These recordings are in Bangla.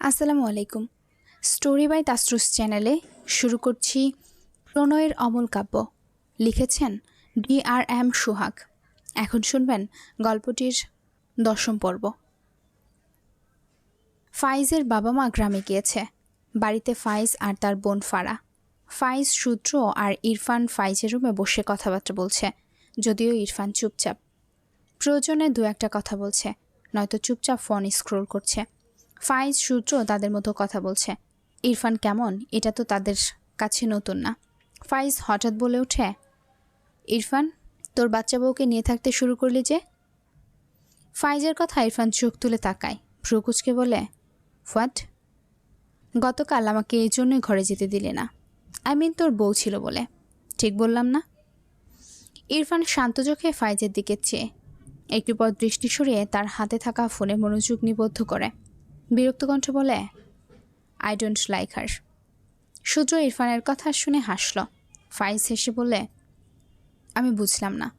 আসসালামু আলাইকুম। স্টোরি বাই তাসরুস চ্যানেলে শুরু করছি প্রণয়ের অমল কাব্য। লিখেছেন ডি আর এম সুহাগ। এখন শুনবেন গল্পটির দশম পর্ব। ফাইজের বাবা মা গ্রামে গিয়েছে। বাড়িতে ফাইজ আর তার বোন ফারা। ফাইজ সূত্র আর ইরফান ফাইজের রুমে বসে কথাবার্তা বলছে। যদিও ইরফান চুপচাপ। প্রয়োজনে দু একটা কথা বলছে, নয়তো চুপচাপ ফোন স্ক্রোল করছে। ফাইজ সূত্র তাদের মতো কথা বলছে। ইরফান কেমন? এটা তো তাদের কাছে নতুন না। ফাইজ হঠাৎ বলে ওঠে, ইরফান, তোর বাচ্চা বউকে নিয়ে থাকতে শুরু করলি যে? ফাইজের কথা ইরফান চোখ তুলে তাকায়। ভ্রুকুচকে বলে, হোয়াট? গতকাল আমাকে এই জন্যই ঘরে যেতে দিলে না। আই মিন তোর বউ ছিল বলে। ঠিক বললাম না? ইরফান শান্ত চোখে ফাইজের দিকে চেয়ে, একটু পর দৃষ্টি সরিয়ে তার হাতে থাকা ফোনে মনোযোগ নিবদ্ধ করে। বিরক্ত কণ্ঠ বলে I don't like her Surya ইরফানের কথা শুনে হাসল। ফাইজ হেসে বলে আমি বুঝলাম না।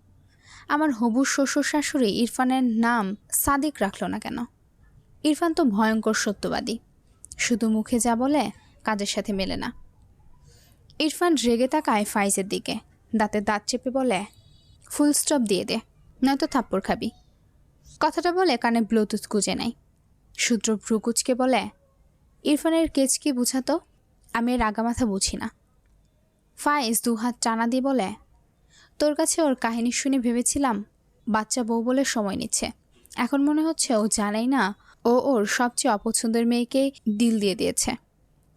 আমার হবু শ্বশুর শাশুড়ি ইরফানের নাম সাদিক রাখল না কেন? ইরফান তো ভয়ঙ্কর সত্যবাদী। শুধু মুখে যা বলে, কাজের সাথে মেলে না। ইরফান রেগে তাকায় ফাইজের দিকে। দাঁতে দাঁত চেপে বলে, ফুল স্টপ দিয়ে দে, নয়তো থাপ্পড় খাবি। কথাটা বলে কানে ব্লুটুথ গুজে নেয়। সূত্র ভ্রুকুচকে বলে, ইরফানের কেচ কি বুঝাতো? আমি এর আগামাথা বুঝি না। ফায়েজ দু হাত টানা দিয়ে বলে, তোর কাছে ওর কাহিনী শুনে ভেবেছিলাম বাচ্চা বউ বলে সময় নিচ্ছে। এখন মনে হচ্ছে ও জানাই না ও ওর সবচেয়ে অপছন্দের মেয়েকে দিল দিয়ে দিয়েছে।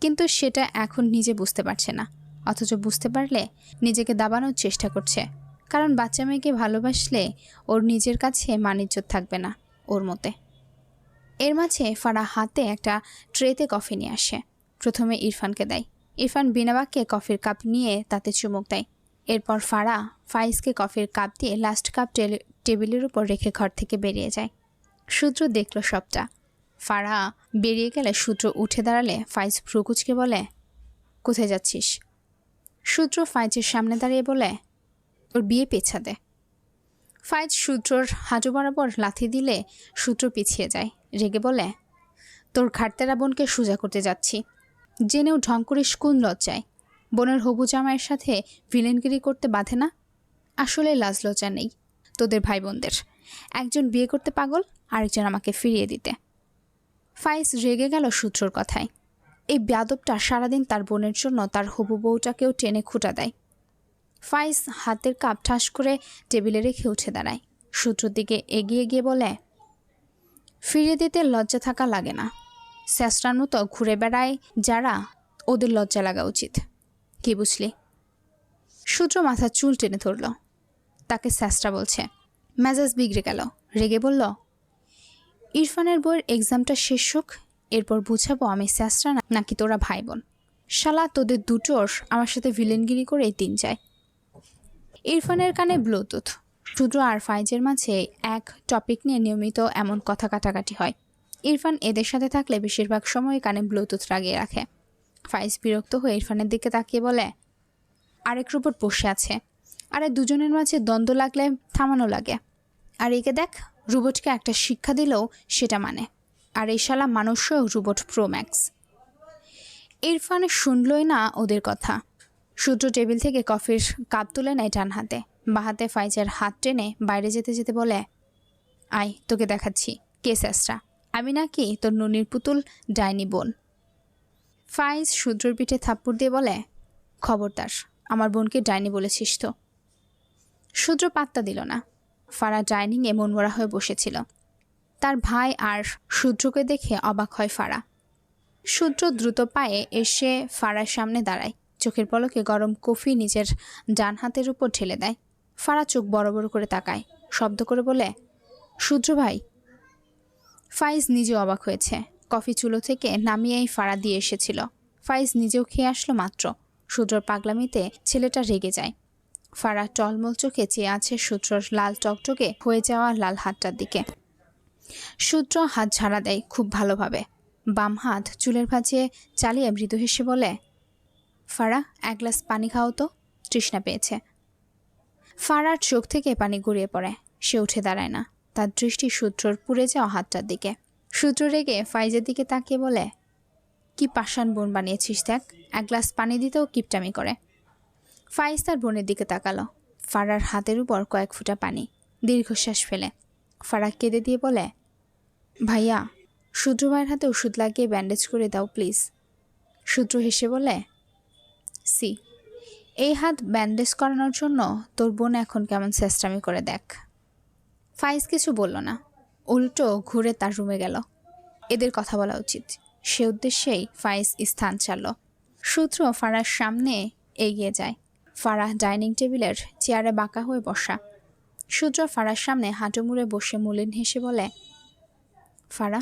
কিন্তু সেটা এখন নিজে বুঝতে পারছে না। অথচ বুঝতে পারলে নিজেকে দাবানোর চেষ্টা করছে। কারণ বাচ্চা মেয়েকে ভালোবাসলে ওর নিজের কাছে মানিজ্য থাকবে না ওর মতে। এর মাঝে ফারা হাতে একটা ট্রেতে কফি নিয়ে আসে। প্রথমে ইরফানকে দেয়। ইরফান বিনাবাক্যে কফির কাপ নিয়ে তাতে চুমুক দেয়। এরপর ফারা ফাইজকে কফির কাপ দিয়ে লাস্ট কাপ টেবিলের উপর রেখে ঘর থেকে বেরিয়ে যায়। সূত্র দেখল সবটা। ফারা বেরিয়ে গেলে সূত্র উঠে দাঁড়ালে ফাইজ ভ্রুকুচকে বলে, কোথায় যাচ্ছিস? সূত্র ফাইজের সামনে দাঁড়িয়ে বলে ওর বিয়ে পেছা দে ফাইজ সূত্রর হাঁটু বরাবর লাথি দিলে সূত্র পিছিয়ে যায়। রেগে বলে, তোর ঘাটতেরা বোনকে সোজা করতে যাচ্ছি। জেনেও ঢং করিস কোন লজ্জায়। বোনের হবু জামাইয়ের সাথে ভিলেনগিরি করতে বাধে না? আসলে লাজ লজ্জা নেই তোদের ভাই বোনদের একজন বিয়ে করতে পাগল, আরেকজন আমাকে ফিরিয়ে দিতে। ফাইজ রেগে গেল সূত্রর কথায়। এই ব্যাদবটা সারাদিন তার বোনের জন্য তার হবু বউটাকেও টেনে খুঁটা দেয়। ফাইজ হাতের কাপ ঠাস করে টেবিলে রেখে উঠে দাঁড়ায়। সূত্রর দিকে এগিয়ে গিয়ে বলে ফিরে দিতে লজ্জা থাকা লাগে না। স্যাস্টার মতো ঘুরে বেড়ায় যারা, ওদের লজ্জা লাগা উচিত। কি বুঝলি? সূত্র মাথা চুল টেনে ধরল। তাকে স্যাস্টা বলছে, মেজাজ বিগড়ে গেল। রেগে বলল, ইরফানের বইয়ের এক্সামটা শেষ হোক, এরপর বুঝাবো আমি স্যাস্টা নাকি তোরা ভাই বোন। শালা তোদের দুটোর আমার সাথে ভিলেনগিরি করে এই দিন যায়। ইরফানের কানে ব্লুটুথ। শুধু আর ফাইজের মাঝে এক টপিক নিয়ে নিয়মিত এমন কথা কাটাকাটি হয়। ইরফান এদের সাথে থাকলে বেশিরভাগ সময় কানে ব্লুটুথ লাগিয়ে রাখে। ফাইজ বিরক্ত হয়ে ইরফানের দিকে তাকিয়ে বলে, আরেক রোবট বসে আছে। আরে দুজনের মাঝে দ্বন্দ্ব লাগলে থামানো লাগে। আর একে দেখ রোবটকে একটা শিক্ষা দিলেও সেটা মানে। আর এই শালা মানুষও রোবট প্রো ম্যাক্স ইরফান শুনলই না ওদের কথা। সূত্র টেবিল থেকে কফির কাপ তুলে নেয় ডান হাতে। বা হাতে ফাইজের হাত টেনে বাইরে যেতে যেতে বলে, আয়, তোকে দেখাচ্ছি। কে স্যাসরা? আমি নাকি তোর নুনির পুতুল ডাইনি বোন? ফাইজ সূত্রর পিঠে থাপ্পড় দিয়ে বলে, খবরদার, আমার বোনকে ডাইনি বলেছিস তো? সূত্র পাত্তা দিল না। ফারা ডাইনিংয়ে মনমরা হয়ে বসেছিল। তার ভাই আর সূত্রকে দেখে অবাক হয় ফারা। সূত্র দ্রুত পায়ে এসে ফারার সামনে দাঁড়ায়। চোখের পলকে গরম কফি নিজের ডান হাতের উপর ঢেলে দেয়। ফারা চোখ বড় বড় করে তাকায়, শব্দ করে বলে সূত্র ভাই। ফাইজ নিজে অবাক হয়েছে। কফি চুলো থেকে নামিয়েই ফাড়া দিয়ে এসেছিল। ফাইজ নিজেও খেয়ে আসলো মাত্র। সূত্রর পাগলামিতে ছেলেটা রেগে যায়। ফাড়া টলমল চোখে চেয়ে আছে সূত্রর লাল টকটকে হয়ে যাওয়া লাল হাতটার দিকে। সূত্র হাত ঝাড়া দেয় খুব ভালোভাবে। বাম হাত চুলের ভাঁজে চালিয়ে মৃদু হেসে বলে ফারা, এক গ্লাস পানি খাও তো, তৃষ্ণা পেয়েছে। ফারার চোখ থেকে পানি গড়িয়ে পড়ে, সে উঠে দাঁড়ায় না। তার দৃষ্টি সূত্রর পুড়ে যাওয়া হাতটার দিকে। সূত্র রেগে ফাইজের দিকে তাকিয়ে বলে, কি পাষাণ বোন বানিয়েছিস দেখ, এক গ্লাস পানি দিতেও কিপটামি করে। ফাইজ তার বোনের দিকে তাকালো। ফারার হাতের উপর কয়েক ফুটা পানি, দীর্ঘশ্বাস ফেলে। ফারা কেঁদে দিয়ে বলে, ভাইয়া সূর্য ভাইয়ের হাতে ওষুধ লাগিয়ে ব্যান্ডেজ করে দাও প্লিজ। সূত্র হেসে বলে সি। এই হাত ব্যান্ডেজ করানোর জন্য তোর বোন এখন কেমন চেষ্টামি করে দেখ। ফাইজ কিছু বলল না। উল্টো ঘুরে তার রুমে গেল। এদের কথা বলা উচিত। সে উদ্দেশ্যেই ফাইজ স্থান চালল সূত্র ফারার সামনে এগিয়ে যায়। ফারাহ ডাইনিং টেবিলের চেয়ারে বাঁকা হয়ে বসা। সূত্র ফারার সামনে হাঁটু মুড়ে বসে মলিন হেসে বলে ফারা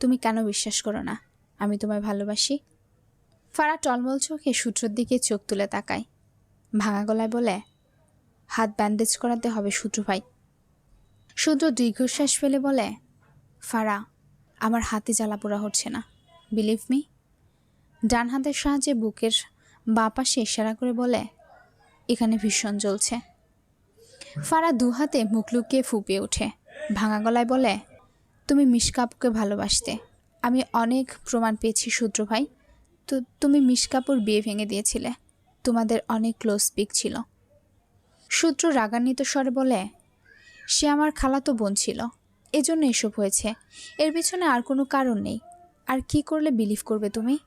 তুমি কেন বিশ্বাস করো না? আমি তোমায় ভালোবাসি। ফারা টলমল চোখে সূত্রর দিকে চোখ তুলে তাকায়। ভাঙা গলায় বলে, হাত ব্যান্ডেজ করাতে হবে সূত্র ভাই। সূত্র দীর্ঘশ্বাস ফেলে বলে, ফারা, আমার হাতে জ্বালা পোড়া হচ্ছে না। বিলিভ মি ডান হাতের সাহায্যে বুকের বাঁ পাশে ইশারা করে বলে, এখানে ভীষণ জ্বলছে। ফারা দু হাতে মুখ লুকিয়ে ফুপিয়ে ওঠে। ভাঙা গলায় বলে, তুমি মিশকাপুকে ভালোবাসতে। আমি অনেক প্রমাণ পেয়েছি সূত্র ভাই। তো তুমি মিশকাপুর বিয়ে ভেঙে দিয়েছিলে। তোমাদের অনেক ক্লোজ পিক ছিল। সূত্র রাগান্বিত স্বরে বলে, সে আমার খালাতো বোন ছিল। এজন্য এসব হয়েছে। এর পিছনে আর কোনো কারণ নেই। আর কি করলে বিলিভ করবে তুমি?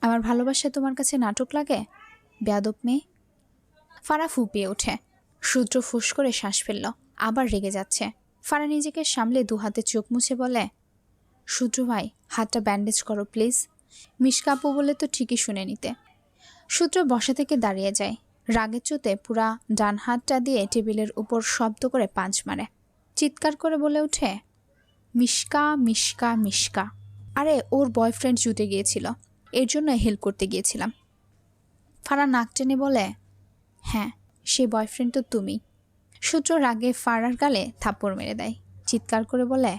আমার ভালোবাসা তোমার কাছে নাটক লাগে? বেয়াদব মেয়ে? ফারা ফুপিয়ে ওঠে। সূত্র ফুস করে শ্বাস ফেলল। আবার রেগে যাচ্ছে। ফারা নিজেকে সামলে দু হাতে চোখ মুছে বলে সূত্র ভাই, হাতটা ব্যান্ডেজ করো প্লিজ মিসকাপু বলে তো ঠিকই শুনে নিতে। সূত্র বসা থেকে দাঁড়িয়ে যায়। রাগের চোতে পুরা ডান হাতটা দিয়ে টেবিলের উপর শব্দ করে পাঁচ মারে। চিৎকার করে বলে ওঠে, মিশকা মিশকা মিশকা। আরে, ওর বয়ফ্রেন্ড জুটে গিয়েছিল। এর জন্য হেল্প করতে গিয়েছিলাম। ফারা নাক টেনে বলে হ্যাঁ সে বয়ফ্রেন্ড তো তুমি। সূত্র রাগে ফারার গালে থাপ্পড় মেরে দেয়। চিৎকার করে বলে,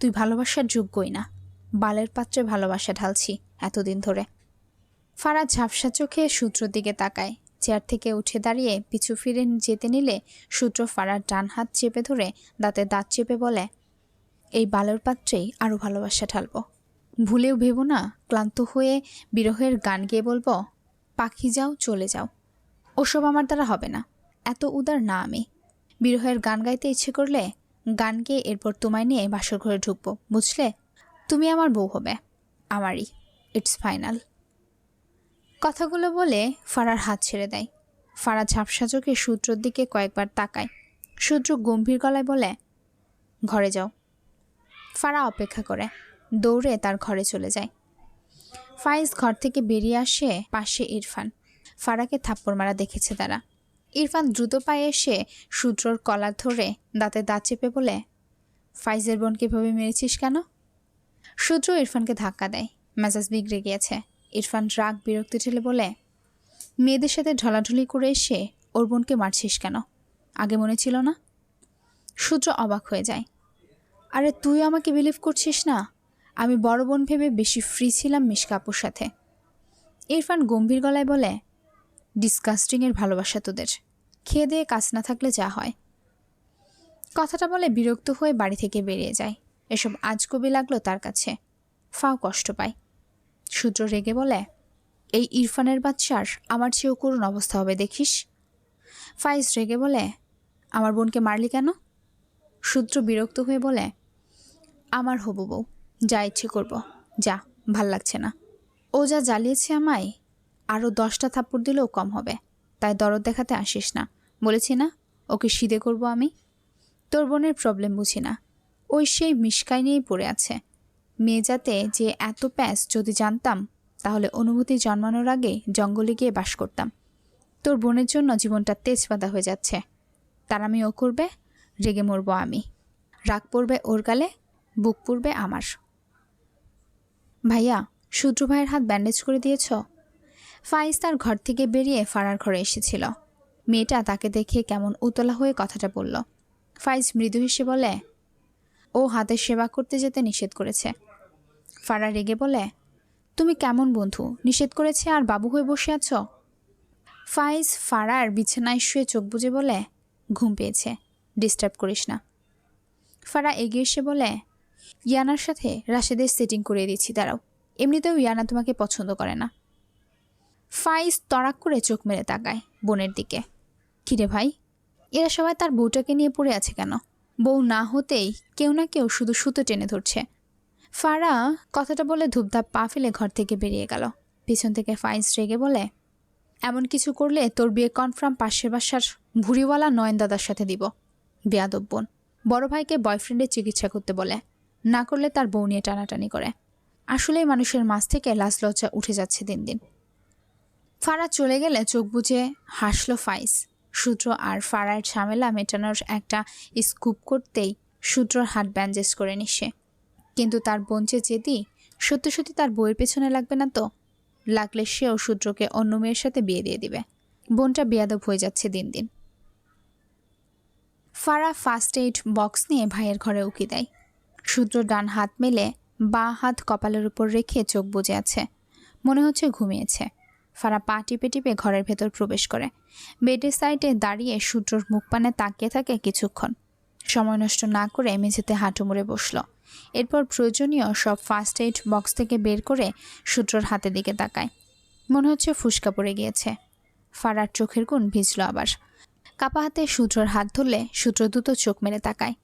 তুই ভালোবাসার যোগ্যই না। বালের পাত্রে ভালোবাসা ঢালছি এতদিন ধরে। ফারা ঝাপসা চোখে সূত্রর দিকে তাকায়। চেয়ার থেকে উঠে দাঁড়িয়ে পিছু ফিরে যেতে নিলে সূত্র ফারার ডান হাত চেপে ধরে দাঁতে দাঁত চেপে বলে, এই বালের পাত্রেই আরও ভালোবাসা ঢালব। ভুলেও ভেবো না, ক্লান্ত হয়ে বিরহের গান গেয়ে বলব, পাখি যাও, চলে যাও। ওসব আমার দ্বারা হবে না। এত উদার না আমি। বিরহের গান গাইতে ইচ্ছে করলে গান গেয়ে এরপর তোমায় নিয়ে বাসর ঘরে ঢুকবো, বুঝলে? তুমি আমার বউ হবে। আমারই। ইটস ফাইনাল কথাগুলো বলে ফারার হাত ছেড়ে দেয়। ফারা ঝাপসা চোখে সূত্রর দিকে কয়েকবার তাকায়। সূত্র গম্ভীর গলায় বলে, ঘরে যাও। ফারা অপেক্ষা করে, দৌড়ে তার ঘরে চলে যায়। ফাইজ ঘর থেকে বেরিয়ে আসে পাশে ইরফান। ফারাকে থাপ্পড় মারা দেখেছে তারা। ইরফান দ্রুত পায়ে এসে সূত্রর কলার ধরে দাঁতে দাঁত চেপে বলে ফাইজের বোনকে এভাবে মেরেছিস কেন? সূত্র ইরফানকে ধাক্কা দেয়। মেজাজ বিগড়ে গিয়েছে। ইরফান রাগ বিরক্তি ঠেলে বলে, মেয়েদের সাথে ঢলাঢলি করে এসে ওর বোনকে মারছিস কেন? আগে মনে ছিল না? সূত্র অবাক হয়ে যায়। আরে তুই আমাকে বিলিভ করছিস না? আমি বড় বোন ভেবে বেশি ফ্রি ছিলাম মিশকাপুর সাথে। ইরফান গম্ভীর গলায় বলে ডিসকাস্টিংয়ের ভালোবাসা তোদের। খেয়ে দিয়ে কাজ না থাকলে যা হয়। কথাটা বলে বিরক্ত হয়ে বাড়ি থেকে বেরিয়ে যায়। এসব আজকবি লাগল তার কাছে। ফাও কষ্ট পায়। সূত্র রেগে বলে, এই ইরফানের বাচ্চার আমার চেয়েও করুণ অবস্থা হবে, দেখিস? ফাইজ রেগে বলে, আমার বোনকে মারলি কেন? সূত্র বিরক্ত হয়ে বলে, আমার হবু বউ, যা ইচ্ছে করব। যা, ভালো লাগছে না। ও যা জ্বালিয়েছে আমায় আরও দশটা থাপ্পড় দিলেও কম হবে। তাই দরদ দেখাতে আসিস না। বলেছি না, ওকে সিদে করব আমি? তোর বোনের প্রবলেম বুঝি না। ওই সেই মিসকাই নিয়েই পড়ে আছে। মেয়ে যাতে যে এত প্যাস যদি জানতাম, তাহলে অনুভূতি জন্মানোর আগে জঙ্গলে গিয়ে বাস করতাম। তোর বোনের জন্য জীবনটা তেজপাতা হয়ে যাচ্ছে। তার আমি ও করবে, রেগে মরবো আমি। রাগ পড়বে ওর গালে, বুক পড়বে আমার। ভাইয়া সূত্র ভাইয়ের হাত ব্যান্ডেজ করে দিয়েছ? ফাইজ তার ঘর থেকে বেরিয়ে ফারার ঘরে এসেছিল। মেয়েটা তাকে দেখে কেমন উতলা হয়ে কথাটা বলল। ফাইজ মৃদু হেসে বলে ও হাতের সেবা করতে যেতে নিষেধ করেছে। ফারা রেগে বলে, তুমি কেমন বন্ধু? নিষেধ করেছে আর বাবু হয়ে বসে আছো? ফাইজ ফারার বিছানায় শুয়ে চোখ বুজে বলে, ঘুম পেয়েছে, ডিস্টার্ব করিস না। ফারা এগিয়ে এসে বলে, ইয়ানার সাথে রাশেদের সেটিং করে দিচ্ছি, দাঁড়াও। এমনিতেও ইয়ানা তোমাকে পছন্দ করে না। ফাইজ তড়াক করে চোখ মেরে তাকায় বোনের দিকে। কিরে ভাই, এরা সবাই তার বউটাকে নিয়ে পড়ে আছে কেন? বউ না হতেই কেউ না কেউ শুধু সুতো টেনে ধরছে। ফারা কথাটা বলে ধূপধাপ পা ফেলে ঘর থেকে বেরিয়ে গেল। পিছন থেকে ফাইন্স রেগে বলে, এমন কিছু করলে তোর বিয়ে কনফার্ম পাশের বাসার ভুড়িওয়ালা নয়ন দাদার সাথে দিব। বেয়াদব বোন। বড় ভাইকে বয়ফ্রেন্ডের চিকিৎসা করতে বলে, না করলে তার বউ নিয়ে টানাটানি করে। আসলেই মানুষের মাছ থেকে লাজ লজ্জা উঠে যাচ্ছে দিন দিন। ফারা চলে গেলে চোখ বুঝে হাসলো ফাইজ সূত্র আর ফারার ঝামেলা মেটানোর একটা স্কুপ করতেই সূত্রর হাত ব্যান্ডেজ করে নিসে কিন্তু তার বোন যে জেদি, সত্যি সত্যি তার বইয়ের পেছনে লাগবে না তো? লাগলে সেও সূত্রকে অন্য মেয়ের সাথে বিয়ে দিয়ে দিবে। বোনটা বেয়াদব হয়ে যাচ্ছে দিন দিন। ফারা ফার্স্ট এইড বক্স নিয়ে ভাইয়ের ঘরে উকি দেয়। সূত্র ডান হাত মেলে বা হাত কপালের উপর রেখে চোখ বুজে আছে। মনে হচ্ছে ঘুমিয়েছে। ফারা পা টিপে টিপে ঘরের ভেতর প্রবেশ করে। বেডের সাইডে দাঁড়িয়ে সূত্রর মুখপানে তাকিয়ে থাকে কিছুক্ষণ। সময় নষ্ট না করে মেঝেতে হাঁটু মুড়ে বসল। এরপর প্রয়োজনীয় সব ফার্স্ট এইড বক্স থেকে বের করে সূত্রর হাতের দিকে তাকায়। মনে হচ্ছে ফুসকা পড়ে গিয়েছে। ফারার চোখের গুণ ভিজল আবার। কাপা হাতে সূত্রর হাত ধরলে সূত্র দ্রুত চোখ মেরে তাকায়।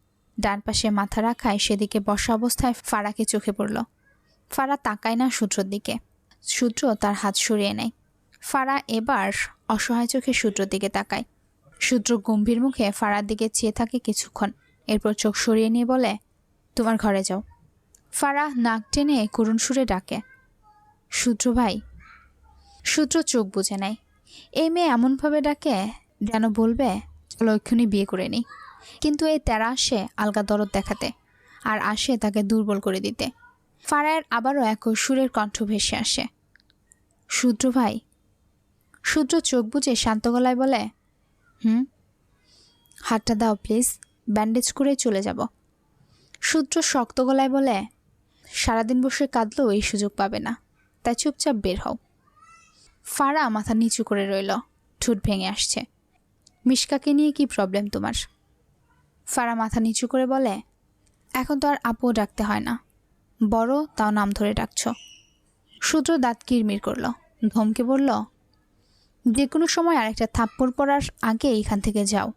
ডান পাশে মাথা রাখায় সেদিকে বসা অবস্থায় ফারাকে চোখে পড়ল। ফারা তাকায় না সূত্রর দিকে। সূত্র তার হাত সরিয়ে নেয়। ফারা এবার অসহায় চোখে সূত্রর দিকে তাকায়। সূত্র গম্ভীর মুখে ফারার দিকে চেয়ে থাকে কিছুক্ষণ। এরপর চোখ সরিয়ে নিয়ে বলে, তোমার ঘরে যাও। ফারা নাক টেনে করুণ সুরে ডাকে, সূত্র ভাই। সূত্র চোখ বুঝে নেয়। এই মেয়ে এমনভাবে ডাকে যেন বলবে, চলো এক্ষুনি বিয়ে করে নিই। কিন্তু এই তেরা আসে আলগা দরদ দেখাতে আর আসে তাকে দুর্বল করে দিতে। ফারায়ের আবারও এক সুরের কণ্ঠ ভেসে আসে, সূত্র ভাই সূত্র চোখ বুঝে শান্ত গলায় বলে, হুম, হাতটা দাও প্লিজ, ব্যান্ডেজ করে চলে যাব। সূত্র শক্ত গলায় বলে, সারাদিন বসে কাঁদলেও এই সুযোগ পাবে না। তাই চুপচাপ বের হও। ফারা মাথা নিচু করে রইল, ঠোঁট ভেঙে আসছে। মিশকাকে নিয়ে কি প্রবলেম তোমার? ফারা মাথা নিচু করে বলে, এখন তো আর আপু ডাকতে হয় না। বড়, তাও নাম ধরে ডাকছ। সূত্র দাঁত কিরমির করল, ধমকে বলল যে কোনো সময় আরেকটা থাপ্পড় পড়ার আগে এইখান থেকে যাও।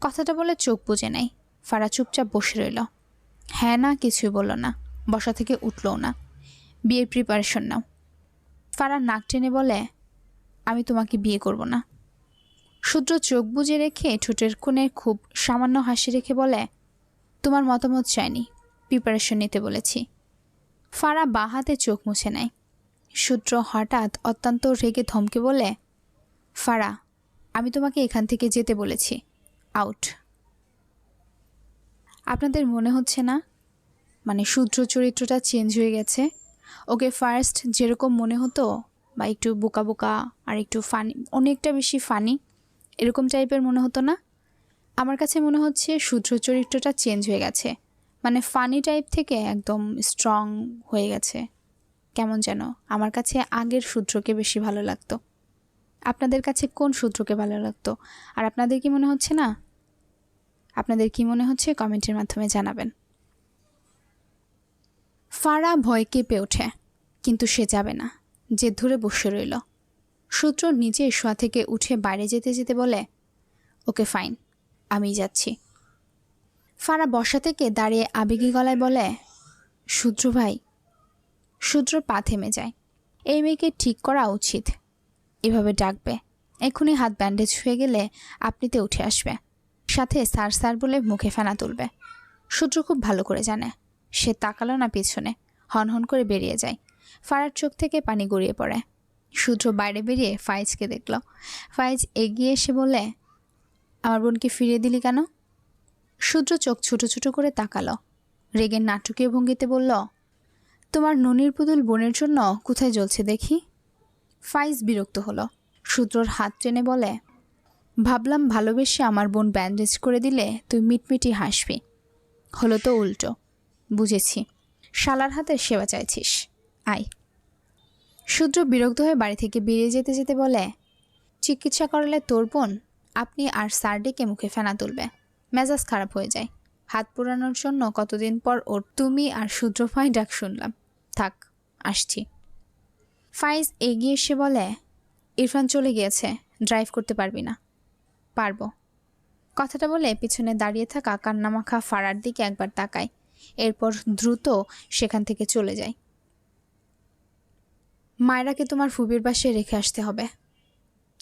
কথাটা বলে চোখ বুঝে নেয়। ফারা চুপচাপ বসে রইল। হ্যাঁ না, কিছুই বলল না। বসা থেকে উঠলও না। বিয়ের প্রিপারেশন নাও। ফারা নাক টেনে বলে, আমি তোমাকে বিয়ে করব না। সূত্র চোখ বুজে রেখে ঠোঁটের কোণে খুব সামান্য হাসি রেখে বলে, তোমার মতামত চাইনি। প্রিপারেশন নিতে বলেছি। ফারা বাঁ হাতে চোখ মুছে নেয়। সূত্র হঠাৎ অত্যন্ত রেগে ধমকে বলে, ফারা, আমি তোমাকে এখান থেকে যেতে বলেছি। আউট। আপনাদের মনে হচ্ছে না? মানে সূত্র চরিত্রটা চেঞ্জ হয়ে গেছে। ওকে ফার্স্ট যেরকম মনে হতো, বা একটু বোকা বোকা, আর একটু ফানি, অনেকটা বেশি ফানি, এরকম টাইপের মনে হতো না? আমার কাছে মনে হচ্ছে সূত্র চরিত্রটা চেঞ্জ হয়ে গেছে। মানে ফানি টাইপ থেকে একদম স্ট্রং হয়ে গেছে। কেমন যেন আমার কাছে আগের সূত্রকে বেশি ভালো লাগতো। আপনাদের কাছে কোন সূত্রকে ভালো লাগতো? আর আপনাদের কি মনে হচ্ছে না? আপনাদের কি মনে হচ্ছে? কমেন্টের মাধ্যমে জানাবেন। ফারা ভয় কেঁপে ওঠে, কিন্তু সে যাবে না, যে ধরে বসে রইল। সূত্র নিজে শোয়া থেকে উঠে বাইরে যেতে যেতে বলে, ওকে, ফাইন আমি যাচ্ছি। ফারা বসা থেকে দাঁড়িয়ে আবেগী গলায় বলে, সূত্র ভাই সূত্র পা থেমে যায়। এই মেয়েকে ঠিক করা উচিত। এভাবে ডাকবে। এক্ষুনি হাত ব্যান্ডেজ হয়ে গেলে আপনিতে উঠে আসবে। সাথে স্যার স্যার বলে মুখে ফেনা তুলবে। সূত্র খুব ভালো করে জানে। সে তাকালো না পিছনে। হনহন করে বেরিয়ে যায়। ফারার চোখ থেকে পানি গড়িয়ে পড়ে। সূত্র বাইরে বেরিয়ে ফাইজকে দেখল। ফাইজ এগিয়ে এসে বলে, আমার বোনকে ফিরিয়ে দিলি কেন? সূত্র চোখ ছোট ছোটো করে তাকালো। রেগের নাটকীয় ভঙ্গিতে বলল তোমার ননির পুতুল বোনের জন্য কোথায় জ্বলছে দেখি? ফাইজ বিরক্ত হলো। সূত্রর হাত টেনে বলে, ভাবলাম ভালোবেসে আমার বোন ব্যান্ডেজ করে দিলে তুই মিটমিটি হাসবি। হলো তো উল্টো। বুঝেছি। শালার হাতে সেবা চাইছিস। আয়। সূত্র বিরক্ত হয়ে বাড়ি থেকে বেরিয়ে যেতে যেতে বলে, চিকিৎসা করালে তোর বোন, আপনি আর স্যার ডেকে মুখে ফেনা তুলবে। মেজাজ খারাপ হয়ে যায়। হাত পোড়ানোর জন্য কতদিন পর ওর তুমি আর সূত্রফাই ডাক শুনলাম। থাক, আসছি। ফাইজ এগিয়ে এসে বলে, ইরফান চলে গিয়েছে, ড্রাইভ করতে পারবি না। পারব। কথাটা বলে পিছনে দাঁড়িয়ে থাকা কান্নামাখা ফাড়ার দিকে একবার তাকায়। এরপর দ্রুত সেখান থেকে চলে যায়। মায়রাকে তোমার ফুবির বাসায় রেখে আসতে হবে।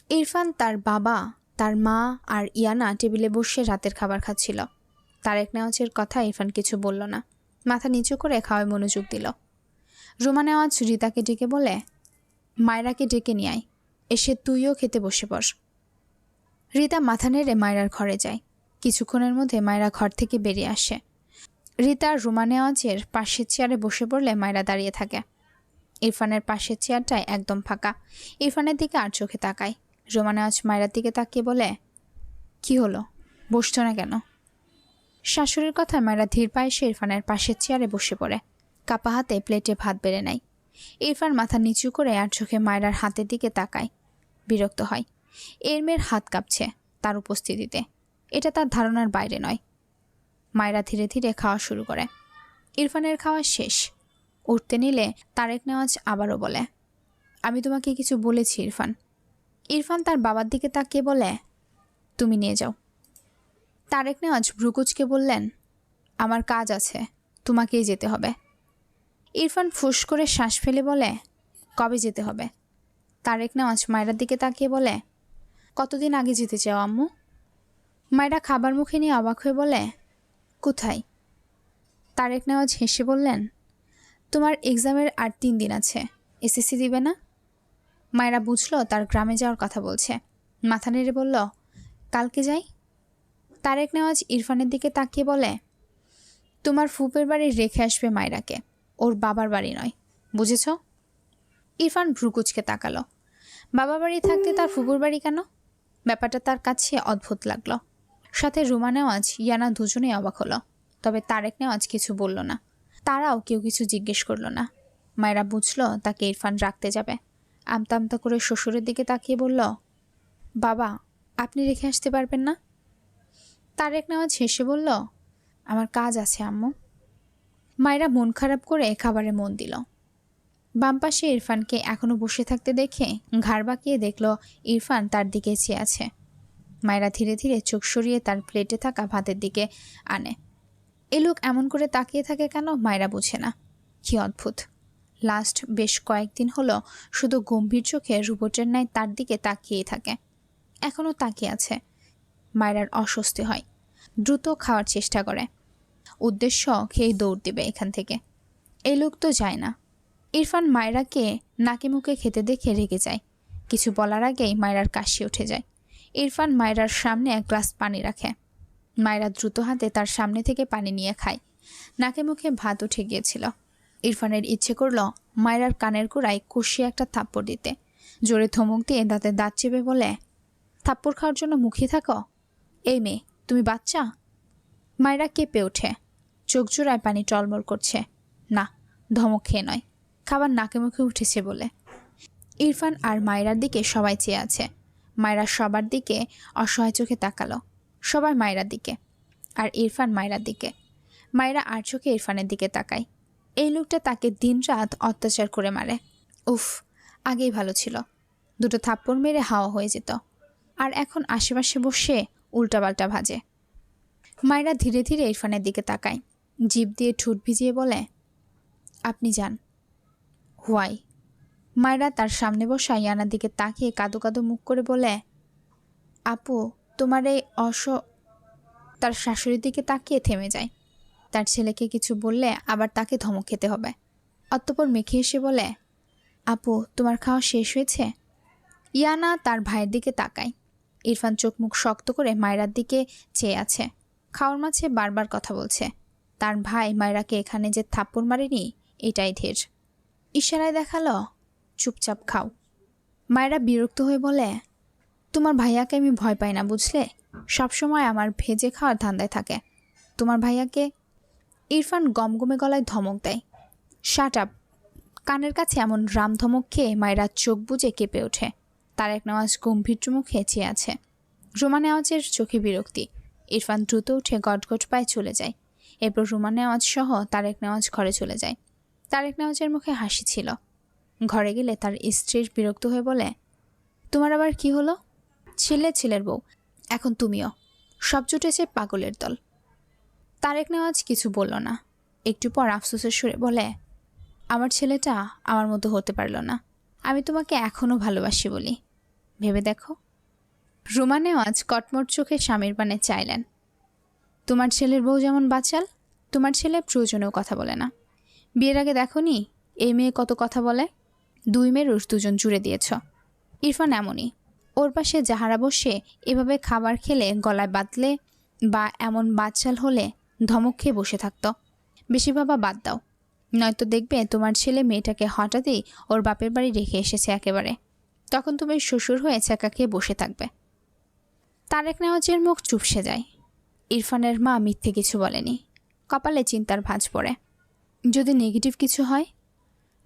ইরফান তার বাবা, তার মা আর ইয়ানা টেবিলে বসে রাতের খাবার খাচ্ছিল। তারেক নেওয়াজের কথা ইরফান কিছু বলল না। মাথা নিচু করে খাওয়ায় মনোযোগ দিল। রুমা নেওয়াজ রিতাকে ডেকে বলে, মায়রাকে ডেকে নিয়ে আয়। এসে তুইও খেতে বসে বস রিতা মাথা নেড়ে মায়রার ঘরে যায়। কিছুক্ষণের মধ্যে মায়রা ঘর থেকে বেরিয়ে আসে। রিতা রুমা নেওয়াজের পাশের চেয়ারে বসে পড়লে মায়রা দাঁড়িয়ে থাকে। ইরফানের পাশের চেয়ারটায় একদম ফাঁকা। ইরফানের দিকে আর চোখে তাকায়। রুমা নেওয়াজ মায়রার দিকে তাকিয়ে বলে, কি হলো? বসছো না কেন? শাশুড়ির কথা মায়েরা ধীর পায়ে সে ইরফানের পাশের চেয়ারে বসে পড়ে। কাপা হাতে প্লেটে ভাত বেড়ে নেয়। ইরফান মাথা নিচু করে আর চোখে মায়েরার হাতের দিকে তাকায়। বিরক্ত হয়। এর মেয়ের হাত কাঁপছে তার উপস্থিতিতে। এটা তার ধারণার বাইরে নয়। মায়েরা ধীরে ধীরে খাওয়া শুরু করে। ইরফানের খাওয়া শেষ। উঠতে নিলে তারেক নেওয়াজ আবারও বলে, আমি তোমাকে কিছু বলেছি, ইরফান। ইরফান তার বাবার দিকে তাকিয়ে বলে, তুমি নিয়ে যাও। তারেক নেওয়াজ ভ্রুকুচকে বললেন, আমার কাজ আছে, তোমাকেই যেতে হবে। ইরফান ফুস করে শ্বাস ফেলে বলে, কবে যেতে হবে? তারেক নেওয়াজ মায়েরার দিকে তাকিয়ে বলে, কতদিন আগে যেতে চাও, আম্মু? মায়েরা খাবার মুখে নিয়ে অবাক হয়ে বলে, কোথায়? তারেক নেওয়াজ হেসে বললেন, তোমার এক্সামের আর তিন দিন আছে, এসএসসি দিবে না? মায়েরা বুঝলো তার গ্রামে যাওয়ার কথা বলছে। মাথা নেড়ে বলল, কালকে যাই? তারেক নেওয়াজ ইরফানের দিকে তাকিয়ে বলে, তোমার ফুপের বাড়ি রেখে আসবে মায়রাকে। ওর বাবার বাড়ি নয়, বুঝেছ? ইরফান ভ্রুকুচকে তাকালো। বাবা বাড়ি থাকতে তার ফুপুর বাড়ি কেন? ব্যাপারটা তার কাছে অদ্ভুত লাগল। সাথে রুমা নেওয়াজ, ইয়ানা দুজনেই অবাক হলো। তবে তারেক নেওয়াজ কিছু বলল না। তারাও কেউ কিছু জিজ্ঞেস করল না। মায়েরা বুঝলো তাকে ইরফান রাখতে যাবে। আমতা আমতা করে শ্বশুরের দিকে তাকিয়ে বলল, বাবা, আপনি রেখে আসতে পারবেন না? তারেক নেওয়াজ হেসে বলল, আমার কাজ আছে, আম্মু। মায়েরা মন খারাপ করে খাবারে মন দিল। বাম পাশে ইরফানকে এখনও বসে থাকতে দেখে ঘাড় বাঁকিয়ে দেখল ইরফান তার দিকে চেয়ে আছে। মায়েরা ধীরে ধীরে চোখ সরিয়ে তার প্লেটে থাকা ভাতের দিকে আনে। এ লোক এমন করে তাকিয়ে থাকে কেন মায়েরা বুঝে না। কি অদ্ভুত। লাস্ট বেশ কয়েকদিন হলো শুধু গম্ভীর চোখে রুবটের ন্যায় তার দিকে তাকিয়েই থাকে। এখনও তাকিয়ে আছে। মায়েরার অস্বস্তি হয়। দ্রুত খাওয়ার চেষ্টা করে। উদ্দেশ্য, খেয়ে দৌড় দেবে এখান থেকে। এই লোক তো যায় না। ইরফান মায়রাকে নাকে মুখে খেতে দেখে রেগে যায়। কিছু বলার আগেই মায়রার কাশি উঠে যায়। ইরফান মায়রার সামনে এক গ্লাস পানি রাখে। মায়রা দ্রুত হাতে তার সামনে থেকে পানি নিয়ে খায়। নাকে মুখে ভাত উঠে গিয়েছিল। ইরফানের ইচ্ছে করল মায়রার কানের গোড়ায় কষিয়ে একটা থাপ্পড় দিতে। জোরে ধমক দিয়ে দাঁতে দাঁত চেপে বলে, থাপ্পড় খাওয়ার জন্য মুখে থাকো? এই মেয়ে, তুমি বাচ্চা? মায়েরা কেঁপে ওঠে। চোখ জোড়ায় পানি টলমল করছে। না, ধমক খেয়ে নয়। খাবার নাকে মুখে উঠেছে বলে। ইরফান আর মায়েরার দিকে সবাই চেয়ে আছে। মায়েরা সবার দিকে অসহায় চোখে তাকালো। সবাই মায়েরার দিকে আর ইরফান মায়েরার দিকে। মায়েরা আর চোখে ইরফানের দিকে তাকায়। এই লোকটা তাকে দিনরাত অত্যাচার করে মারে। উফ, আগেই ভালো ছিল। দুটো থাপ্পড় মেরে হাওয়া হয়ে যেত। আর এখন আশেপাশে বসে উল্টাপাল্টা ভাজে। মায়েরা ধীরে ধীরে ইরফানের দিকে তাকায়। জিভ দিয়ে ঠোঁট ভিজিয়ে বলে, আপনি যান। হোয়াই? মায়েরা তার সামনে বসা ইয়ানার দিকে তাকিয়ে কাদো কাদো মুখ করে বলে, আপু, তোমার এই অস তার শাশুড়ির দিকে তাকিয়ে থেমে যায়। তার ছেলেকে কিছু বললে আবার তাকে ধমক খেতে হবে। অতঃপর মেখে এসে বলে, আপু, তোমার খাওয়া শেষ হয়েছে? ইয়ানা তার ভাইয়ের দিকে তাকায়। ইরফান চোখ মুখ শক্ত করে মায়রার দিকে চেয়ে আছে। খাওয়ার মাঝে বারবার কথা বলছে। তার ভাই মায়রাকে এখানে যে থাপ্পড় মারেনি, এটাই ধীর। ইশারায় দেখাল, চুপচাপ খাও। মায়েরা বিরক্ত হয়ে বলে, তোমার ভাইয়াকে আমি ভয় পাই না, বুঝলে? সবসময় আমার ভেজে খাওয়ার ধান্দায় থাকে। তোমার ভাইয়াকে? ইরফান গমগমে গলায় ধমক দেয়। শাট আপ কানের কাছে এমন রাম ধমক খেয়ে মায়েরা চোখ বুজে কেঁপে ওঠে। তার এক নেওয়াজ গম্ভীর মুখে চেয়ে আছে। রোমা নেওয়াজের চোখে বিরক্তি। ইরফান দ্রুত উঠে গটগট পায়ে চলে যায়। এরপর রুমা নেওয়াজ সহ তারেক নেওয়াজ ঘরে চলে যায়। তারেক নেওয়াজের মুখে হাসি ছিল। ঘরে গেলে তার স্ত্রীর বিরক্ত হয়ে বলে, তোমার আবার কি হলো? ছেলে, ছেলের বউ। এখন তুমিও। সব জুটেছে পাগলের দল। তারেক নেওয়াজ কিছু বলল না। একটু পর আফসোসের সুরে বলে, আমার ছেলেটা আমার মতো হতে পারল না। আমি তোমাকে এখনও ভালোবাসি বলি। ভেবে দেখো। রুমা নেওয়াজ কটমট চোখে স্বামীর পানে চাইলেন। তোমার ছেলের বউ যেমন বাচাল, তোমার ছেলে প্রয়োজনেও কথা বলে না। বিয়ের আগে দেখো নি, এই মেয়ে কত কথা বলে। দুই মেয়ের দুজন জুড়ে দিয়েছ। ইরফান এমনই। ওর পাশে যাহারা বসে এভাবে খাবার খেলে, গলায় বাঁধলে বা এমন বাচ্চাল হলে ধমক খেয়ে বসে থাকতো। বেশি বাবা বাদ দাও। নয়তো দেখবে তোমার ছেলে মেয়েটাকে হঠাৎই ওর বাপের বাড়ি রেখে এসেছে একেবারে। তখন তুমি শ্বশুর হয়ে চাকা খেয়ে বসে থাকবে। তারেক নেওয়াজের মুখ চুপসে যায়। ইরফানের মা মিথ্যে কিছু বলেনি। কপালে চিন্তার ভাঁজ পড়ে। যদি নেগেটিভ কিছু হয়,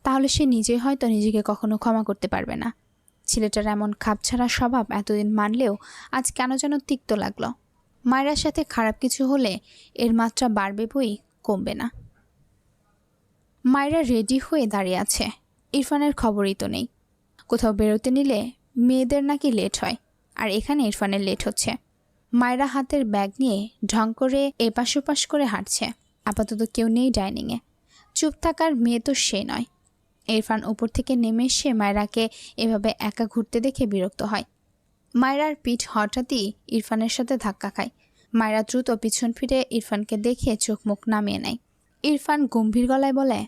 তাহলে সে নিজে হয়তো নিজেকে কখনো ক্ষমা করতে পারবে না। ছেলেটার এমন খাপছাড়া স্বভাব এতদিন মানলেও আজ কেন যেন তিক্ত লাগল। মায়েরার সাথে খারাপ কিছু হলে এর মাত্রা বাড়বে বই কমবে না। মায়েরা রেডি হয়ে দাঁড়িয়ে আছে। ইরফানের খবরই তো নেই। কোথাও বেরোতে নিলে মেয়েদের নাকি লেট হয়, আর এখানে ইরফানের লেট হচ্ছে। মায়েরা হাতের ব্যাগ নিয়ে ঢং করে এপাশ ওপাশ করে হাঁটছে। আপাতত কেউ নেই ডাইনিংয়ে। চুপ থাকার মেয়ে তো সে নয়। ইরফান উপর থেকে নেমে এসে মায়রাকে এভাবে একা ঘুরতে দেখে বিরক্ত হয়। মায়রার পিঠ হঠাৎই ইরফানের সাথে ধাক্কা খায়। মায়রা দ্রুত পিছন ফিরে ইরফানকে দেখে চোখ মুখ নামিয়ে নেয়। ইরফান গম্ভীর গলায় বলে,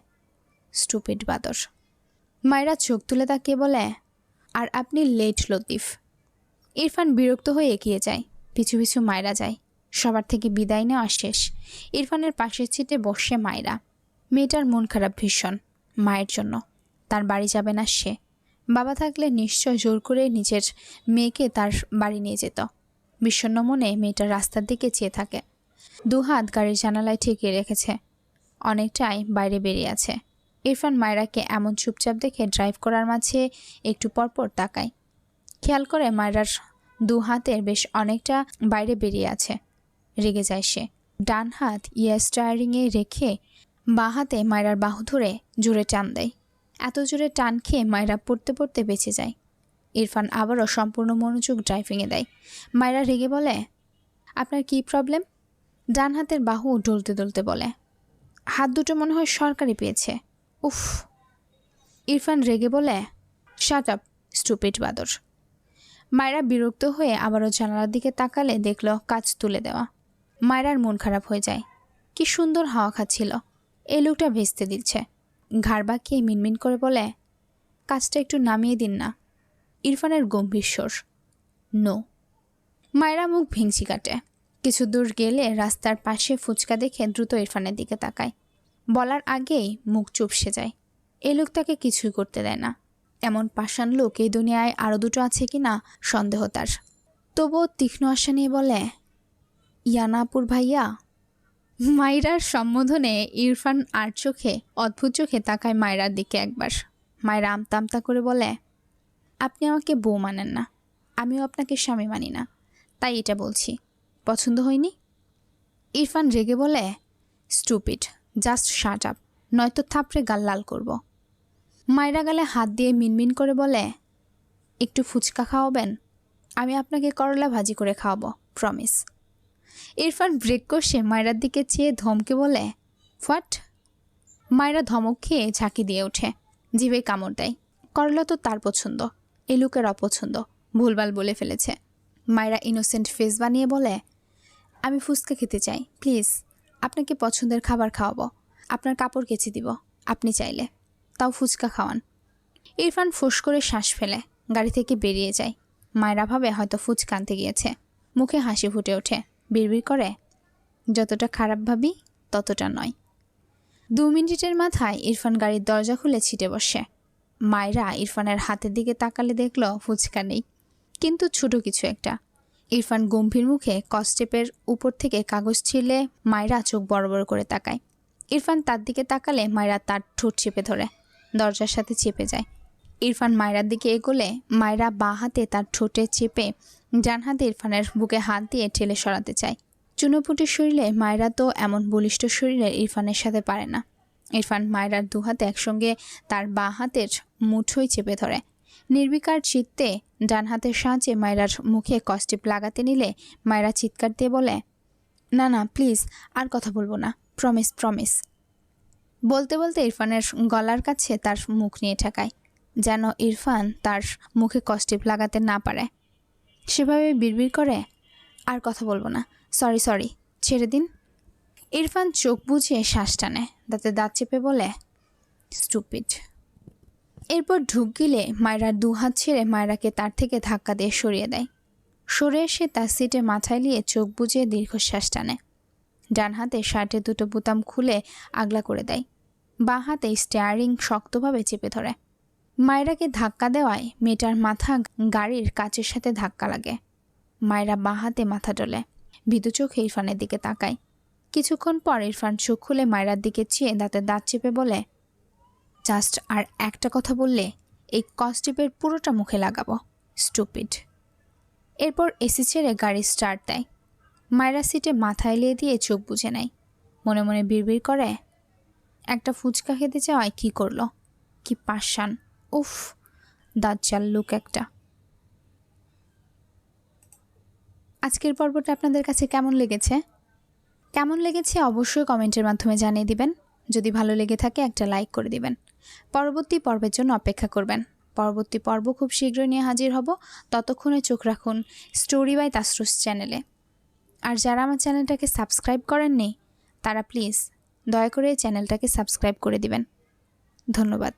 স্টুপিড বাদর। মায়রা চোখ তুলে তাকিয়ে বলে, আর আপনি লেট লতিফ। ইরফান বিরক্ত হয়ে এগিয়ে যায়। পিছু পিছু মায়রা যায়। সবার থেকে বিদায় নেওয়া শেষ। ইরফানের পাশের সিটে বসে মায়েরা। মেয়েটার মন খারাপ ভীষণ, মায়ের জন্য। তার বাড়ি যাবে না সে। বাবা থাকলে নিশ্চয় জোর করে নিজের মেয়েকে তার বাড়ি নিয়ে যেত। বিষণ্ণ মনে মেয়েটা রাস্তার দিকে চেয়ে থাকে। দুহাত গাড়ির জানালায় ঠেকিয়ে রেখেছে। অনেকটাই বাইরে বেরিয়ে আছে। ইরফান মায়রাকে এমন চুপচাপ দেখে ড্রাইভ করার মাঝে একটু পরপর তাকায়। খেয়াল করে মায়রার দু হাতের বেশ অনেকটা বাইরে বেরিয়ে আছে। রেগে যায় সে। ডান হাত ইয়ে স্টায়ারিংয়ে রেখে বাঁ হাতে মায়রার বাহু ধরে জোরে টান দেয়। এত জোরে টান খেয়ে মায়রা পড়তে পড়তে বেঁচে যায়। ইরফান আবারও সম্পূর্ণ মনোযোগ ড্রাইভিংয়ে দেয়। মায়রা রেগে বলে, আপনার কি প্রবলেম? ডান হাতের বাহু ডলতে ডলতে বলে, হাত দুটো মনে হয় সরকারি পেয়েছে। উফ, ইরফান রেগে বলে শাট আপ স্টুপিড বাদর। মায়রা বিরক্ত হয়ে আবারও জানালার দিকে তাকালে দেখল কাজ তুলে দেওয়া। মায়রার মন খারাপ হয়ে যায়। কি সুন্দর হাওয়া খাচ্ছিল। এই লোকটা ভেস্তে দিচ্ছে। ঘাড় বাঁকিয়ে মিনমিন করে বলে, কাজটা একটু নামিয়ে দিন না। ইরফানের গম্ভীর স্বর। নো মায়েরা মুখ ভেঙচি কাটে। কিছু দূর গেলে রাস্তার পাশে ফুচকা দেখে দ্রুত ইরফানের দিকে তাকায়। বলার আগেই মুখ চুপসে যায়। এ লোক তাকে কিছুই করতে দেয় না। এমন পাষাণ লোক এই দুনিয়ায় আরও দুটো আছে কি না সন্দেহ তার। তবুও তীক্ষ্ণ আশা নিয়ে বলে, ইয়ানাপুর ভাইয়া, মাইরার সম্বোধনে ইরফান আর চোখে, অদ্ভুত চোখে তাকায় মায়রার দিকে একবার। মায়েরা আমতা করে বলে, আপনি আমাকে বউ মানেন না। আমিও আপনাকে স্বামী মানি না। তাই এটা বলছি। পছন্দ হয়নি? ইরফান রেগে বলে, স্টুপিড। জাস্ট শার্ট আপ, নয়তো থাপড়ে গাল লাল করব। মায়েরা গালে হাত দিয়ে মিনমিন করে বলে, একটু ফুচকা খাওয়াবেন? আমি আপনাকে করলা ভাজি করে খাওয়াবো প্রমিস ইরফান ব্রেক কষে মায়রার দিকে চেয়ে ধমকে বলে, হোয়াট? মায়েরা ধমক খেয়ে ঝাঁকি দিয়ে ওঠে, জিভে কামড় দেয়। করলা তো তার পছন্দ, এ লুকের অপছন্দ, ভুলভাল বলে ফেলেছে। মায়েরা ইনোসেন্ট ফেস বানিয়ে বলে, আমি ফুচকা খেতে চাই প্লিজ আপনাকে পছন্দের খাবার খাওয়াবো। আপনার কাপড় কেচে দিব, আপনি চাইলে। তাও ফুচকা খাওয়ান। ইরফান ফুস করে শ্বাস ফেলে, গাড়ি থেকে বেরিয়ে যায়। মায়েরা ভাবে হয়তো ফুচকা আনতে গিয়েছে। মুখে হাসি ফুটে ওঠে, বিড়বিড় করে, যতটা খারাপ ভাবি, ততটা নয়। দু মিনিটের মাথায় ইরফান গাড়ির দরজা খুলে ছিটে বসে। মায়েরা ইরফানের হাতের দিকে তাকালে দেখল ফুচকা নেই। কিন্তু ছোট কিছু একটা। ইরফান গম্ভীর মুখে কস্টেপের উপর থেকে কাগজ ছিলে মায়েরা চোখ বড় বড় করে তাকায়। ইরফান তার দিকে তাকালে মায়েরা তার ঠোঁট চেপে ধরে, দরজার সাথে চেপে যায়। ইরফান মায়রার দিকে এগোলে মায়রা বাঁ হাতে তার ঠোঁটে চেপে ডান হাতে ইরফানের বুকে হাত দিয়ে ঠেলে সরাতে চায়। চুনোপুটির শরীরে মায়রা তো এমন বলিষ্ঠ শরীরে ইরফানের সাথে পারে না। ইরফান মায়রার দুহাতে একসঙ্গে তার বাঁ হাতের মুঠোই চেপে ধরে। নির্বিকার চিত্তে ডান হাতের সাহায্যে মায়রার মুখে কষ্টিপ লাগাতে নিলে মায়রা চিৎকার দিয়ে বলে, না না, প্লিজ, আর কথা বলব না, প্রমিস প্রমিস। বলতে বলতে ইরফানের গলার কাছে তার মুখ নিয়ে ঠেকায়, যেন ইরফান তার মুখে কষ্টিপ লাগাতে না পারে। সেভাবে বিড়বিড় করে, আর কথা বলব না, সরি সরি, ছেড়ে দিন। ইরফান চোখ বুঝিয়ে শ্বাস টানে দাঁতে দাঁত চেপে বলে স্টুপিড এরপর ঢুক গিলে মায়রার দু হাত ছেড়ে মায়রাকে তার থেকে ধাক্কা দিয়ে সরিয়ে দেয়। সরে এসে তার সিটে মাথায় নিয়ে চোখ বুজিয়ে দীর্ঘশ্বাস টানে। ডান হাতে শার্টে দুটো বোতাম খুলে আগলা করে দেয়। বাঁ হাতে স্টেয়ারিং শক্তভাবে চেপে ধরে। মায়রাকে ধাক্কা দেওয়ায় মেয়েটার মাথা গাড়ির কাচের সাথে ধাক্কা লাগে। মায়রা বাঁ হাতে মাথা ডলে ভীতু চোখে ইরফানের দিকে তাকায়। কিছুক্ষণ পর ইরফান চোখ খুলে মায়রার দিকে চেয়ে দাঁতে দাঁত চেপে বলে জাস্ট আর একটা কথা বললে এই কস্টিপের পুরোটা মুখে লাগাবো। স্টুপিড। এরপর এসি ছেড়ে গাড়ি স্টার্ট দেয়। মায়রা সিটে মাথা এলিয়ে দিয়ে চোখ বুঝে নেয়। মনে মনে বিড়বিড় করে, একটা ফুচকা খেতে চাওয়ায় কী করল? কি পাশান উফ, দাজ্জাল লুক একটা। আজকের পর্বটা আপনাদের কাছে কেমন লেগেছে? কেমন লেগেছে অবশ্যই কমেন্টের মাধ্যমে জানিয়ে দিবেন। যদি ভালো লেগে থাকে একটা লাইক করে দিবেন। পরবর্তী পর্বের জন্য অপেক্ষা করবেন। পরবর্তী পর্ব খুব শীঘ্রই নিয়ে হাজির হব। ততক্ষণে চোখ রাখুন স্টোরি বাই তাসরুস চ্যানেলে আর যারা আমার চ্যানেলটাকে সাবস্ক্রাইব করেননি, তারা প্লিজ দয়া করে চ্যানেলটাকে সাবস্ক্রাইব করে দিবেন। ধন্যবাদ।